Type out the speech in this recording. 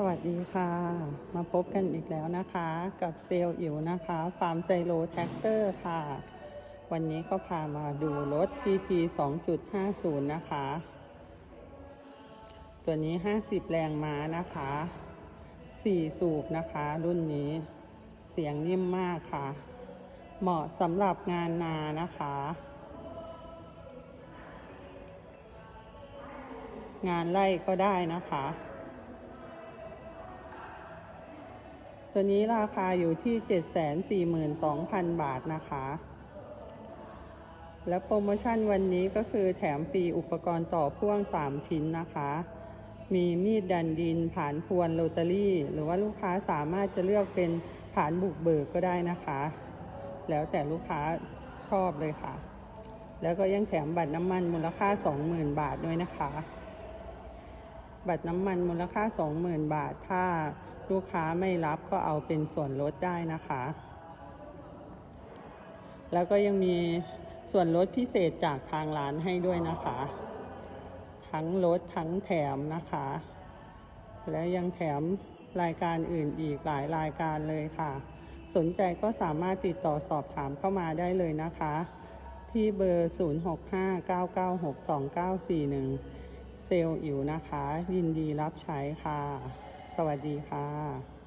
สวัสดีค่ะ มาพบกันอีกแล้วนะคะ กับเซลล์อิ๋วนะคะ ฟาร์มไซโลแท็กเตอร์ค่ะ วันนี้ก็พามาดูรถ TT 2.50 นะคะ ตัวนี้ 50 แรงม้านะคะ 4 สูบนะคะ รุ่นนี้เสียงนิ่มมากค่ะ เหมาะสำหรับงานนานะคะงานไล่ก็ได้นะคะ ตัวนี้ราคาอยู่ที่ 742,000 บาทนะคะ และโปรโมชั่นวันนี้ก็คือแถมฟรีอุปกรณ์ต่อพ่วง 3 ชิ้นนะคะ มีมีดดันดิน ผานพวนโรตารี่ หรือว่าลูกค้าสามารถจะเลือกเป็นผานบุกเบิกก็ได้นะคะ แล้วแต่ลูกค้าชอบเลยค่ะ แล้วก็ยังแถมบัตรน้ำมันมูลค่า 20,000 บาทด้วยนะคะ บัตรน้ำมันมูลค่า 20,000 บาทถ้า ลูกค้าไม่รับก็เอาเป็นส่วนลดได้นะคะ แล้วก็ยังมีส่วนลดพิเศษจากทางร้านให้ด้วยนะคะ ทั้งลดทั้งแถมนะคะ และยังแถมรายการอื่นอีกหลายรายการเลยค่ะ สนใจก็สามารถติดต่อสอบถามเข้ามาได้เลยนะคะ ที่เบอร์ 0659962941 เซลล์อิ๋วนะคะ ยินดีรับใช้ค่ะ สวัสดีค่ะ